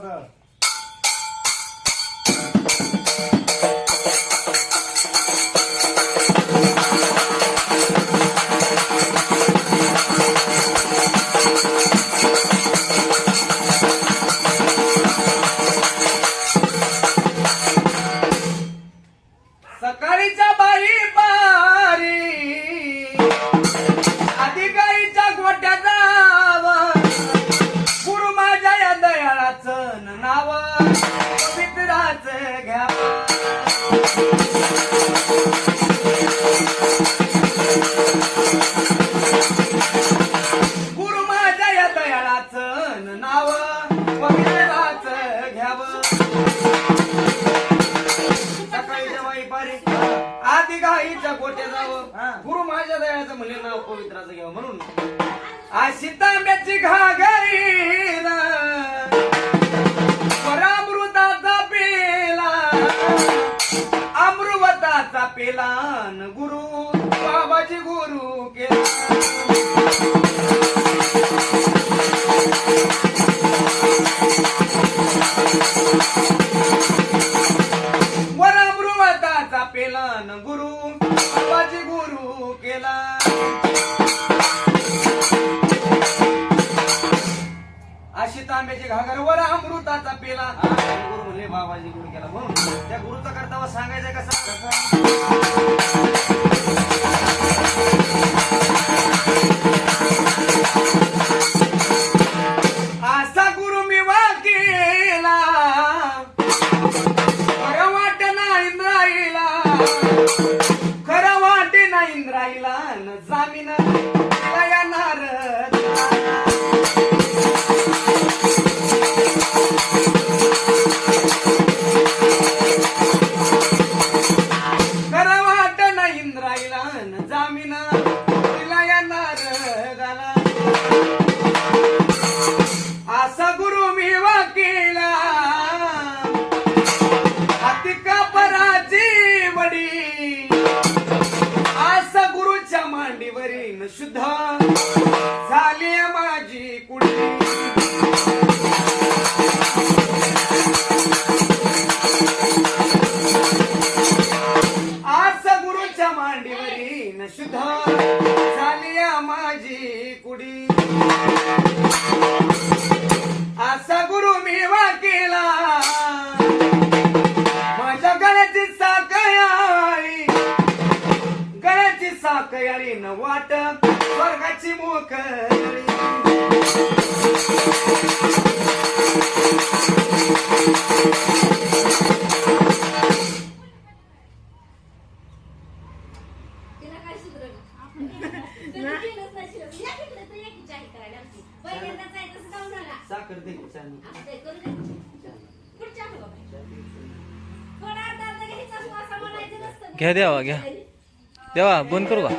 때마다 गुरु माझ्या या दयाळाचं नाव पवित्राच घ्यावं. सकाळी जवाई पारी आधी गाईच्या गोट्या जावं. गुरु माझ्या दयाचं म्हणले नाव पवित्राचं घ्यावं म्हणून. अशी तांब्याची घागरी अमृवताचा पेलान गुरु बाबाजी गुरु केला वरामृवताचा पेला गुरु बाबाजी गुरु केला अशी तांब्याची घागर वर अमृताचा पेला. बाबाजी गुरु केला त्या गुरुचा कर्तव्य सांगायचं कसा शुद्ध झाली माझी कुडी. आज गुरुच्या मांडीवरील शुद्ध साकयाळी न वाट स्वर्गाची मोकळी घ्या देवा, घ्या. देवा बंद करू का